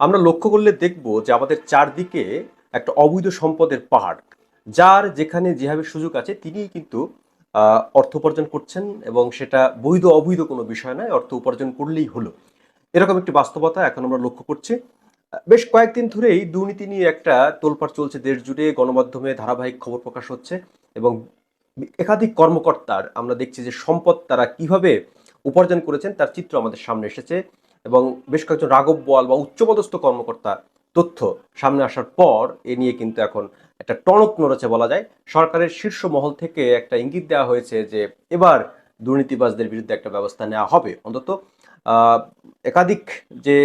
আমরা লক্ষ্য করলে দেখব যে আমাদের চারদিকে একটা অবৈধ সম্পদের পাহাড়, যার যেখানে যেভাবে সুযোগ আছে তিনি কিন্তু অর্থ উপার্জন করছেন এবং সেটা বৈধ অবৈধ কোনো বিষয় নয়, অর্থ উপার্জন করলেই হলো। এরকম একটি বাস্তবতা এখন আমরা লক্ষ্য করছি। বেশ কয়েকদিন ধরেই দুর্নীতি নিয়ে একটা তোলপাড় চলছে দেশ জুড়ে, গণমাধ্যমে ধারাবাহিক খবর প্রকাশ হচ্ছে এবং একাধিক কর্মকর্তার আমরা দেখছি যে সম্পদ তারা কীভাবে উপার্জন করেছেন তার চিত্র আমাদের সামনে এসেছে। এবং বেশ কয়েকজন রাঘব বোয়াল বা উচ্চপদস্থ কর্মকর্তা তথ্য সামনে আসার পর এ নিয়ে কিন্তু এখন একটা টনক নড়েছে বলা যায়। সরকারের শীর্ষ মহল থেকে একটা ইঙ্গিত দেওয়া হয়েছে যে এবার দুর্নীতিবাজদের বিরুদ্ধে একটা ব্যবস্থা নেওয়া হবে। অন্তত একাধিক যে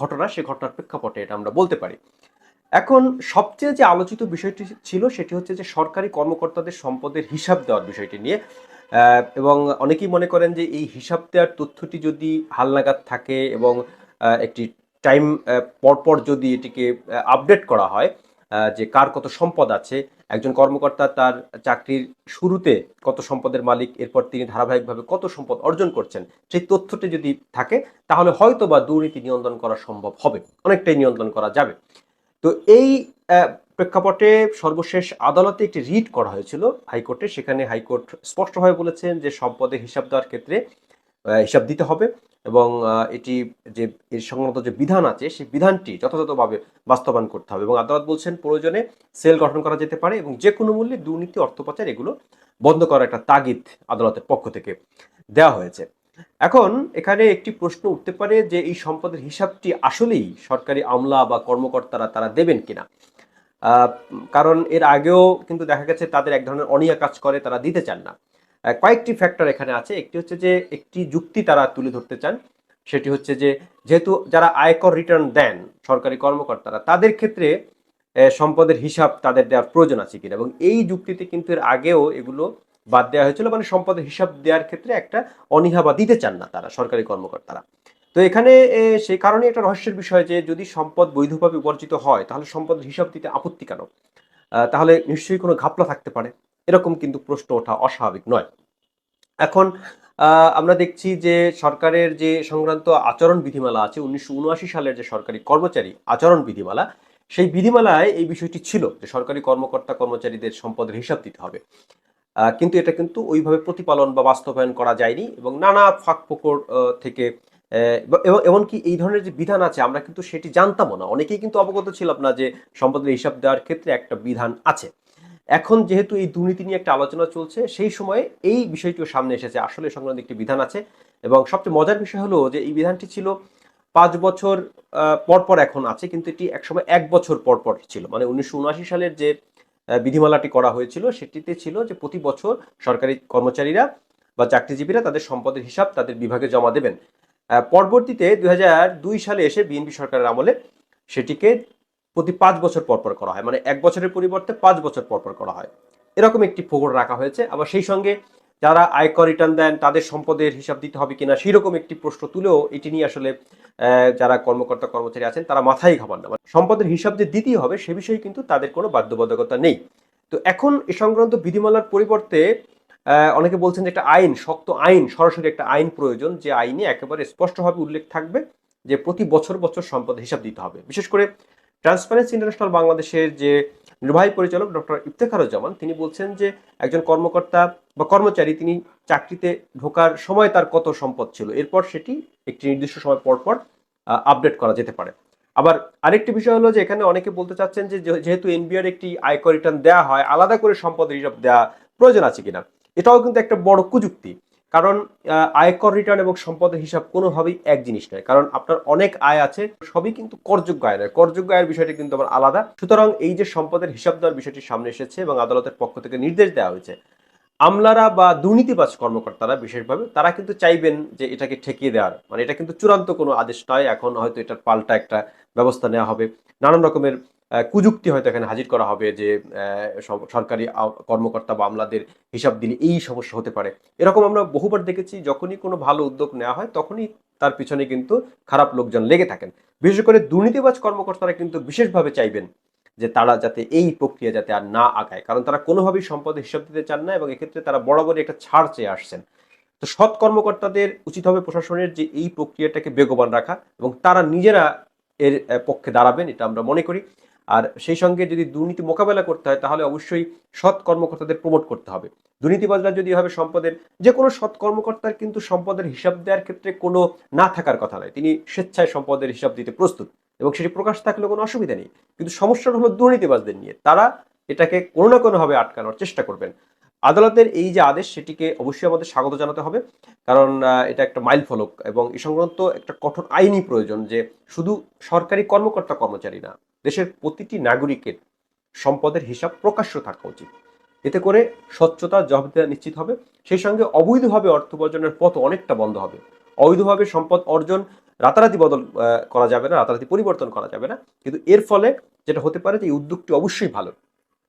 ঘটনা, সে ঘটনার প্রেক্ষাপটে এটা আমরা বলতে পারি। এখন সবচেয়ে যে আলোচিত বিষয়টি ছিল সেটি হচ্ছে যে সরকারি কর্মকর্তাদের সম্পদের হিসাব দেওয়ার বিষয়টি নিয়ে। এবং অনেকেই মনে করেন যে এই হিসাব দেওয়ার তথ্যটি যদি হালনাগাদ থাকে এবং একটি টাইম পরপর যদি এটিকে আপডেট করা হয় যে কার কত সম্পদ আছে, একজন কর্মকর্তা তার চাকরির শুরুতে কত সম্পদের মালিক, এরপর তিনি ধারাবাহিকভাবে কত সম্পদ অর্জন করছেন, সেই তথ্যটি যদি থাকে, তাহলে হয়তো বা দুর্নীতি নিয়ন্ত্রণ করা সম্ভব হবে, অনেকটাই নিয়ন্ত্রণ করা যাবে। তো এই প্রেক্ষাপটে সর্বশেষ আদালতে একটি রিট করা হয়েছিল হাইকোর্টে। সেখানে হাইকোর্ট স্পষ্টভাবে বলেছেন যে সম্পদের হিসাব দেওয়ার ক্ষেত্রে হিসাব দিতে হবে এবং এটি যে এর সংক্রান্ত যে বিধান আছে, সেই বিধানটি যথাযথভাবে বাস্তবায়ন করতে হবে এবং আদালত বলছেন প্রয়োজনে সেল গঠন করা যেতে পারে এবং যে কোনো মূল্যে দুর্নীতি অর্থ পাচার এগুলো বন্ধ করার একটা তাগিদ আদালতের পক্ষ থেকে দেওয়া হয়েছে। এখন এখানে একটি প্রশ্ন উঠতে পারে যে এই সম্পদের হিসাবটি আসলেই সরকারি আমলা বা কর্মকর্তারা তারা দেবেন কিনা? কারণ এর আগেও কিন্তু দেখা গেছে তাদের এক ধরনের অনিয়া কাজ করে, তারা দিতে চান না। কয়েকটি ফ্যাক্টর এখানে আছে। একটি হচ্ছে যে, একটি যুক্তি তারা তুলে ধরতে চান। সেটি হচ্ছে যে, যেহেতু যারা আয়কর রিটার্ন দেন, সরকারি কর্মকর্তারা, তাদের ক্ষেত্রে সম্পদের হিসাব তাদের দেওয়ার প্রয়োজন আছে কিনা? এবং এই যুক্তিতে কিন্তু এর আগেও এগুলো বাদ দেওয়া হয়েছিল। মানে সম্পদের হিসাব দেওয়ার ক্ষেত্রে একটা অনীহা বা দিতে চান না তারা, সরকারি কর্মকর্তারা। তো এখানে সেই কারণে একটা রহস্যের বিষয় যে যদি সম্পদ বৈধভাবে উপার্জিত হয়, তাহলে সম্পদের হিসাব দিতে আপত্তি কেন? তাহলে নিশ্চয়ই কোনো ঘাপলা থাকতে পারে। এরকম কিন্তু প্রশ্ন ওঠা অস্বাভাবিক নয়। এখন আমরা দেখছি যে সরকারের যে সংক্রান্ত আচরণ বিধিমালা আছে, উনিশশো উনআশি সালের যে সরকারি কর্মচারী আচরণ বিধিমালা, সেই বিধিমালায় এই বিষয়টি ছিল যে সরকারি কর্মকর্তা কর্মচারীদের সম্পদের হিসাব দিতে হবে। কিন্তু এটা কিন্তু ওইভাবে প্রতিপালন বা বাস্তবায়ন করা যায়নি এবং নানা ফাঁক থেকে এবং এমনকি এই ধরনের যে বিধান আছে আমরা কিন্তু সেটি জানতামও না। অনেকেই কিন্তু অবগত ছিলাম না যে সম্পদের হিসাব দেওয়ার ক্ষেত্রে একটা বিধান আছে। এখন যেহেতু এই দুর্নীতি নিয়ে একটা আলোচনা চলছে সেই সময়ে এই বিষয়টিও সামনে এসেছে। আসলে সংক্রান্ত একটি বিধান আছে এবং সবচেয়ে মজার বিষয় হলো যে এই বিধানটি ছিল পাঁচ বছর আহ, পর পর এখন আছে কিন্তু এটি একসময় এক বছর পর পর ছিল। মানে উনিশশো উনআশি সালের যে বিধিমালাটি করা হয়েছিল সেটিতে ছিল যে প্রতি বছর সরকারি কর্মচারীরা বা চাকরিজীবীরা তাদের সম্পদের হিসাব তাদের বিভাগে জমা দেবেন। পরবর্তীতে দুই হাজার দুই সালে এসে বিএনপি সরকারের আমলে সেটিকে প্রতি পাঁচ বছর পর পর করা হয়। মানে এক বছরের পরিবর্তে পাঁচ বছর পর পর করা হয়। এরকম একটি ফোকর রাখা হয়েছে। আবার সেই সঙ্গে যারা আয়কর রিটার্ন দেন, তাদের সম্পদের হিসাব দিতে হবে কিনা সেই রকম একটি প্রশ্ন তুলেও এটি নিয়ে আসলে যারা কর্মকর্তা, কর্মচারী আছেন, তারা মাথায় ঘামান না। মানে সম্পদের হিসাব যে দিতেই হবে, সে বিষয়ে কিন্তু তাদের কোনো বাধ্যবাধকতা নেই। তো এখন এ সংক্রান্ত বিধিমালার পরিবর্তে অনেকে বলছেন যে একটা আইন, শক্ত আইন, সরাসরি একটা আইন প্রয়োজন, যে আইনে একেবারে স্পষ্টভাবে উল্লেখ থাকবে যে প্রতি বছর বছর সম্পদ হিসাব দিতে হবে। বিশেষ করে ট্রান্সপারেন্সি ইন্টারন্যাশনাল বাংলাদেশের যে নির্বাহী পরিচালক ডক্টর ইফতেখারুজ্জামান, তিনি বলছেন যে একজন কর্মকর্তা বা কর্মচারী, তিনি চাকরিতে ঢোকার সময় তার কত সম্পদ ছিল, এরপর সেটি একটি নির্দিষ্ট সময় পর পর আপডেট করা যেতে পারে। আবার আরেকটি বিষয় হলো যে এখানে অনেকে বলতে চাচ্ছেন যে যেহেতু এনবিআর একটি আয়কর রিটার্ন দেওয়া হয়, আলাদা করে সম্পদের হিসাব দেওয়া প্রয়োজন আছে কিনা? এটাও কিন্তু একটা বড় কুযুক্তি। কারণ আয়কর রিটার্ন এবং সম্পদের হিসাব কোনোভাবেই এক জিনিস নয়। কারণ আপনার অনেক আয় আছে, সবই কিন্তু করযোগ্য আয় নয়। করযোগ্য আয়ের বিষয়টি কিন্তু আবার আলাদা। সুতরাং এই যে সম্পদের হিসাব দেওয়ার বিষয়টি সামনে এসেছে এবং আদালতের পক্ষ থেকে নির্দেশ দেওয়া হয়েছে, আমলারা বা দুর্নীতিবাজ কর্মকর্তারা বিশেষভাবে, তারা কিন্তু চাইবেন যে এটাকে ঠেকিয়ে দেওয়ার। মানে এটা কিন্তু চূড়ান্ত কোনো আদেশ নয়। এখন হয়তো এটার পাল্টা একটা ব্যবস্থা নেওয়া হবে। নানান রকমের কুযুক্তি হয়তো এখানে হাজির করা হবে যে সরকারি কর্মকর্তা বা আমলাদের হিসাব দিলে এই সমস্যা হতে পারে। এরকম আমরা বহুবার দেখেছি, যখনই কোনো ভালো উদ্যোগ নেওয়া হয়, তখনই তার পিছনে কিন্তু খারাপ লোকজন লেগে থাকেন। বিশেষ করে দুর্নীতিবাজ কর্মকর্তারা কিন্তু বিশেষভাবে চাইবেন যে, তারা যাতে এই প্রক্রিয়া যাতে আর না আগায়। কারণ তারা কোনোভাবেই সম্পদের হিসাব দিতে চান না এবং এক্ষেত্রে তারা বরাবরই একটা ছাড় চেয়ে আসছেন। তো সৎ কর্মকর্তাদের উচিত হবে প্রশাসনের যে, এই প্রক্রিয়াটাকে বেগবান রাখা এবং তারা নিজেরা এর পক্ষে দাঁড়াবেন, এটা আমরা মনে করি। আর সেই সঙ্গে যদি দুর্নীতি মোকাবেলা করতে হয়, তাহলে অবশ্যই সৎ কর্মকর্তাদের প্রমোট করতে হবে। দুর্নীতিবাজরা যদি হবে সম্পদের, যে কোনো সৎ কর্মকর্তার কিন্তু সম্পদের হিসাব দেওয়ার ক্ষেত্রে কোনো না থাকার কথা নয়। তিনি স্বেচ্ছায় সম্পদের হিসাব দিতে প্রস্তুত এবং সেটি প্রকাশ থাকলে কোনো অসুবিধা নেই। কিন্তু সমস্যাটা হলো দুর্নীতিবাজদের নিয়ে। তারা এটাকে কোনো না কোনোভাবে আটকানোর চেষ্টা করবেন। আদালতের এই যে আদেশ, সেটিকে অবশ্যই আমাদের স্বাগত জানাতে হবে। কারণ এটা একটা মাইল ফলক এবং এই সংক্রান্ত একটা কঠোর আইনি প্রয়োজন যে শুধু সরকারি কর্মকর্তা কর্মচারী না দেশের প্রতিটি নাগরিকের সম্পদের হিসাব প্রকাশ্য থাকা উচিত। এতে করে স্বচ্ছতা, জবাবদিহিতা নিশ্চিত হবে। সেই সঙ্গে অবৈধভাবে অর্থ উপার্জনের পথ অনেকটা বন্ধ হবে। অবৈধভাবে সম্পদ অর্জন রাতারাতি বদল করা যাবে না, রাতারাতি পরিবর্তন করা যাবে না। কিন্তু এর ফলে যেটা হতে পারে যে এই উদ্যোগটি অবশ্যই ভালো।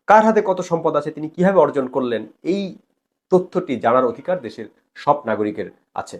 কার হাতে কত সম্পদ আছে, তিনি কীভাবে অর্জন করলেন, এই তথ্যটি জানার অধিকার দেশের সব নাগরিকের আছে।